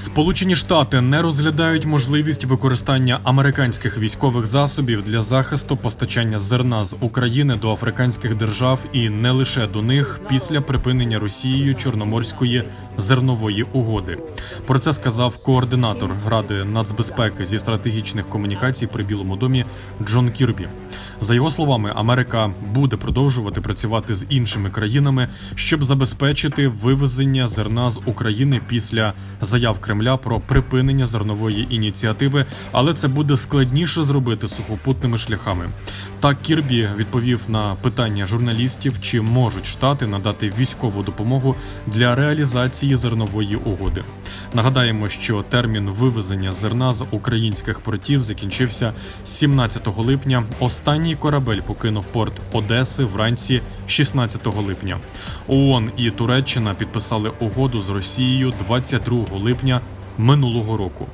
Сполучені Штати не розглядають можливість використання американських військових засобів для захисту постачання зерна з України до африканських держав і не лише до них після припинення Росією Чорноморської зернової угоди. Про це сказав координатор Ради нацбезпеки зі стратегічних комунікацій при Білому домі Джон Кірбі. За його словами, Америка буде продовжувати працювати з іншими країнами, щоб забезпечити вивезення зерна з України після заяв Кремля про припинення зернової ініціативи, але це буде складніше зробити сухопутними шляхами. Так Кірбі відповів на питання журналістів, чи можуть штати надати військову допомогу для реалізації зернової угоди. Нагадаємо, що термін вивезення зерна з українських портів закінчився 17 липня. Останній корабель покинув порт Одеси вранці 16 липня. ООН і Туреччина підписали угоду з Росією 22 липня минулого року.